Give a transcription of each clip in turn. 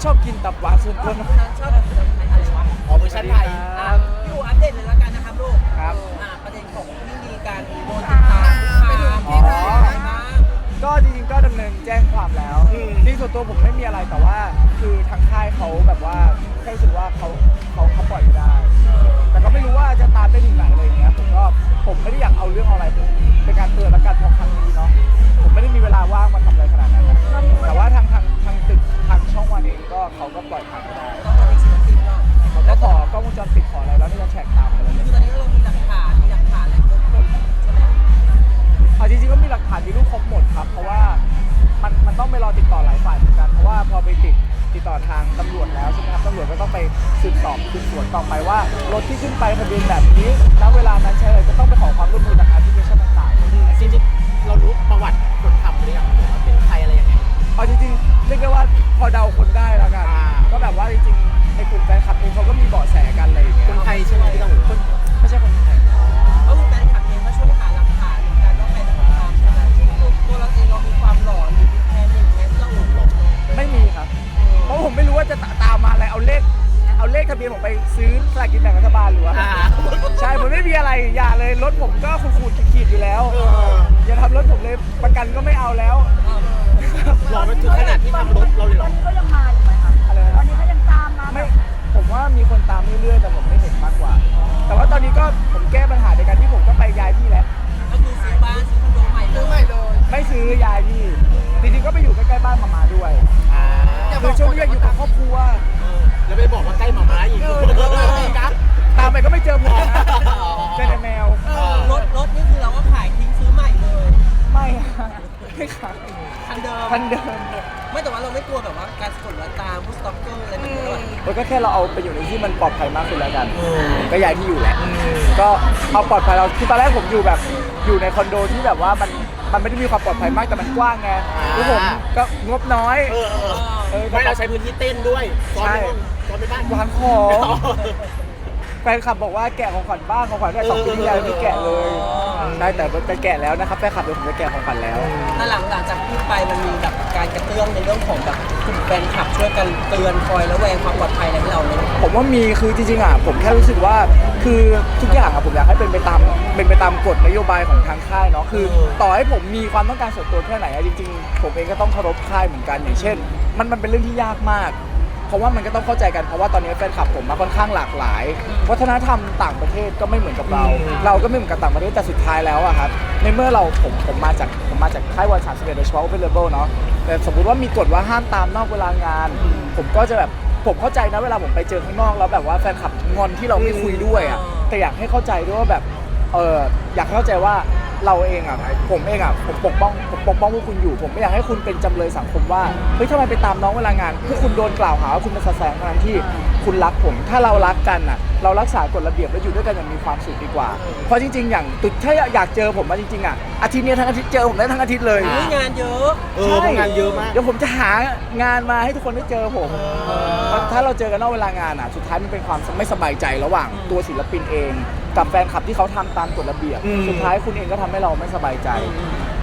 พี่ชอบกินตับหวานส่วนตัวนะนั้นชอบแบบอะไรวะ อ๋อเวอร์ชันไทย อะพี่อูอัปเดตเลยแล้วกัน สืบสอบสืบสวนต่อไปว่ารถที่ขึ้นไปทะเบียนแบบนี้ณเวลานั้นใช่เลยก็ต้องไปขอความร่วมมือจากแอปพลิเคชันต่างๆเลยจริงๆเรารู้ประวัติคนทำหรือยังว่าเป็นใครอะไรยังไง เอาจริงๆเรียกได้ว่าพอเดาคนได้แล้วกัน อ่า ก็แบบว่าจริงๆในกลุ่มแฟนคลับเองเขาก็มีเบาะแสกันอะไรอย่างเงี้ยคนไทยใช่ไหมที่เราหูคนไม่ใช่คนไทยก็คือแฟนคลับเองก็ช่วยหาหลักฐานเหมือนกันว่าใครเป็นคนทำใช่ไหมตัวเราเองเรามีความหลอนหรือมีแพนิคไหมที่เราหลงหลงไม่มีครับ เพราะผมไม่รู้ว่าจะตามมาอะไรเอาเลขเอาเล ขทะเบียนผมไปซื้อสลากกินแบ่งรัฐบาลหรือว่าอ่า ใช่ผมไม่มีอะไรอย่าเลยรถผมก็ขูดๆขีดๆอยู่แล้วเอออย่าทำรถผมเลยประกันก็ไม่เอาแล้ว หลอนไปถึงขนาดที่ทำรถเราเลยเหรตออนนี้ก็ยังมาอยู่ไหมคะอะไรตอนนะนี้ก็ยังตามมาไม่ผมว่ามีคนตามเรื่อยๆแต่ผมไม่เห็นมากกว่า ไม่ขายคันเดิมคันเดิมไม่แต่ว่าเราไม่กลัวแบบว่าการสะกดรอยตามพวกสต็อกเกอร์อะไรแบบนี้หรอมันก็แค่เราเอาไปอยู่ในที่มันปลอดภัยมากขึ้นแล้วกันอืมก็ย้ายที่อยู่แหละ ก็เอาปลอดภัยเราคือตอนแรกผมอยู่แบบอยู่ในคอนโดที่แบบว่ามันมันไม่ได้มีความปลอดภัยมากแต่มันกว้างไงอ่าคือผมก็งบน้อย เออเออเออ ไม่เราใช้พื้นที่เต้นด้วยซ้อมในห้องซ้อมในบ้านวางของ แฟนคลับบอกว่าแกะของขวัญบ้างของขวัญได้สองปีที่แล้วไม่แกะเลยได้แต่จะแกะแล้วนะครับแฟนคลับเดี๋ยวผมจะแกะของขวัญแล้ว ถ้าหลังหลังจากพูดไปมันมีแบบการกระเตื้องในเรื่องของแบบกลุ่มแฟนคลับช่วยกันเตือนคอยระแวงความปลอดภัยอะไรให้เราเลยผมว่ามีคือจริงๆอะผมแค่รู้สึกว่าคือทุกอย่างอะผมอยากให้เป็นไปตามเป็นไปตามกฎนโยบายของทางค่ายเนาะคือเออต่อให้ผมมีความต้องการส่วนตัวแค่ไหนอะจริง ๆ ผมเองก็ต้องเคารพค่ายเหมือนกันอย่างเช่น มันมันเป็นเรื่องที่ยากมาก เพราะว่ามันก็ต้องเข้าใจกันเพราะว่าตอนนี้แฟนคลับผมมาค่อนข้างหลากหลาย วัฒนธรรมต่างประเทศก็ไม่เหมือนกับเรา เราก็ไม่เหมือนกับต่างประเทศแต่สุดท้ายแล้วอะครับในเมื่อเราผมผมมาจากผมมาจากค่ายวันสามสิบเอ็ดโดยเฉพาะ Open Label เนาะแต่สมมุติว่ามีกฎว่าห้ามตามนอกเวลางาน ผมก็จะแบบผมเข้าใจนะเวลาผมไปเจอข้างนอกแล้วแบบว่าแฟนคลับงอนที่เราไม่คุยด้วยอะอืมแต่อยากให้เข้าใจด้วยว่าแบบเอออยากให้เข้าใจว่า เราเองอะผมเองอะผมปกป้องผมปกป้องพวกคุณอยู่ ผมไม่อยากให้คุณเป็นจำเลยสังคมว่าเฮ้ยทำไมไปตามน้องเวลางานพวกคุณโดนกล่าวหาว่าคุณเป็นสแสงทั้งที่คุณรักผม ถ้าเรารักกันอะ เรารักษากฎระเบียบและอยู่ด้วยกันอย่างมีความสุขดีกว่า เพราะจริง ๆ อย่างตุดถ้าอยากเจอผมมาจริงๆอะอาทิตย์เนี้ยทั้งอาทิตย์เจอผมได้ทั้งอาทิตย์เลยอุ๊ยงานเยอะ เออทำงานเยอะมาก เดี๋ยวผมจะหางานมาให้ทุกคนได้เจอผม ถ้าเราเจอกันนอกเวลางานอะ สุดท้ายมันเป็นความไม่สบายใจระหว่างตัวศิลปินเอง กับแฟนคลับที่เขาทำตามกฎระเบียบ อืม สุดท้ายคุณเองก็ทำให้เราไม่สบายใจ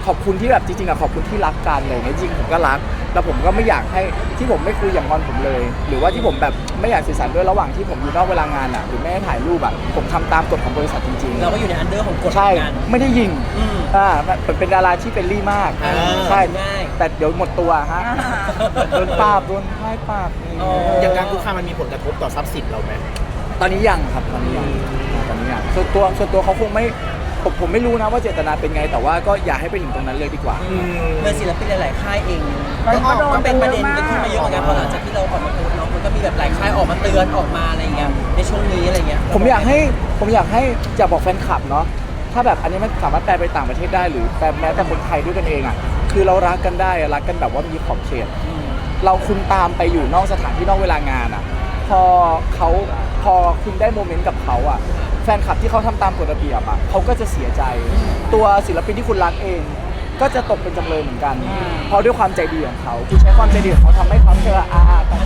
ขอบคุณที่แบบจริงๆอะขอบคุณที่รักกันเลยจริงๆผมก็รัก แล้วผมก็ไม่อยากให้ที่ผมไม่คุยอย่างงอนผมเลย หรือว่าที่ผมแบบไม่อยากสื่อสารด้วยระหว่างที่ผมอยู่นอกเวลางานอะหรือไม่ให้ถ่ายรูปอะผมทำตามกฎของบริษัทจริงเราก็อยู่ในอันเดอร์ของกฎๆใช่งานไม่ได้ยิง อืม อ่าเป็นเป็นดาราที่เป็นรี่มาก อ่าใช่ ง่ายแต่เดี๋ยวหมดตัวฮะ โดนปราบ โดนพ่ายปราบนี่อ๋อ อย่างการคุกคามมันมีผลกระทบต่อทรัพย์สินเราไหมตอนนี้ยังครับ ตอนนี้ยัง ตอนนี้ยังส่วนตัวส่วนตัวเขาคงไม่ผมผมไม่รู้นะว่าเจตนาเป็นไง แต่ว่าก็อย่าให้ไปถึงตรงนั้นเลยดีกว่า เมื่อศิลปินหลายๆค่ายเองมันก็โดนก็เป็นประเด็นยอะเป็นมากขึ้นมาเยอะเหมือนกันเพราะหลังจากที่เราออกมาโพสต์เนาะมันก็มีแบบหลายค่ายออกมาเตือนออกมาอะไรเงี้ยในช่วงนี้อะไรเงี้ยผมอยากให้ผมอยากให้อยากบอกแฟนคลับเนาะถ้าแบบอันนี้มันสามารถแปลไปต่างประเทศได้หรือแปลแม้แต่คนไทยด้วยกันเองอะคือเรารักกันได้อะรักกันแบบว่ามีขอบเขตอืมเราคุณตามไปอยู่นอกสถานที่นอกเวลางานอะ พอเขา พอคุณได้โมเมนต์กับเขาอะแฟนคลับที่เขาทำตามกฎระเบียบอะเขาก็จะเสียใจ ตัวศิลปินที่คุณรักเอง ก็จะตกเป็นจำเลยเหมือนกัน เพราะด้วยความใจดีของเขาคุณใช้ความใจดีของเขาทำให้เขาเจออาอากัน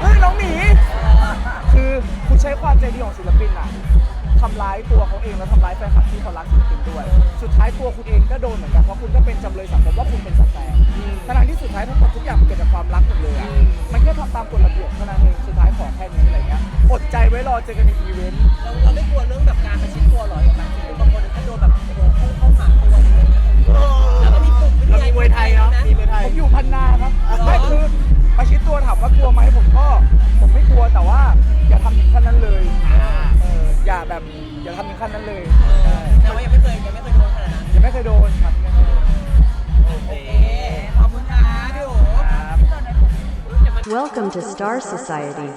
เฮ้ยน้องหมีคือคุณใช้ความใจดีของศิลปินอะทำร้ายตัวเขาเองแล้วทำร้ายแฟนคลับที่เขารักศิลปินด้วย สุดท้ายตัวคุณเองก็โดนเหมือนกันเพราะคุณก็เป็นจำเลยสังคมว่าคุณเป็นสัตว์แสงทั้งๆที่สุดท้ายทั้งหมดทุกอย่างมันเกิดจากความรักหมดเลยอะมันแค่เจอกันในอีเวนต์เราเราไม่กลัวเรื่องแบบการประชิดตัวหรออย่างแบบที่บางคนถ้าโดนแบบโอ้โหพุ่งเข้าหาตัวอย่างเงี้ยแล้วก็มีปุ่มเรามีมวยไทยเนาะมีมวยไทยผมอยู่พันนาครับเหรอไม่คือประชิดตัวถามว่ากลัวไหมผมก็ผมไม่กลัวแต่ว่า อย่าทำถึงขั้นนั้นเลยอ่าเอออย่าแบบอย่าทำถึงขั้นนั้นเลยเออแต่ว่ายังไม่เคยยังไม่เคยโดนขนาดนั้นยังไม่เคยโดนครับยังไม่เคยโดนโอเคขอบคุณนะพี่โอ๋ครับ Welcome to Star Society.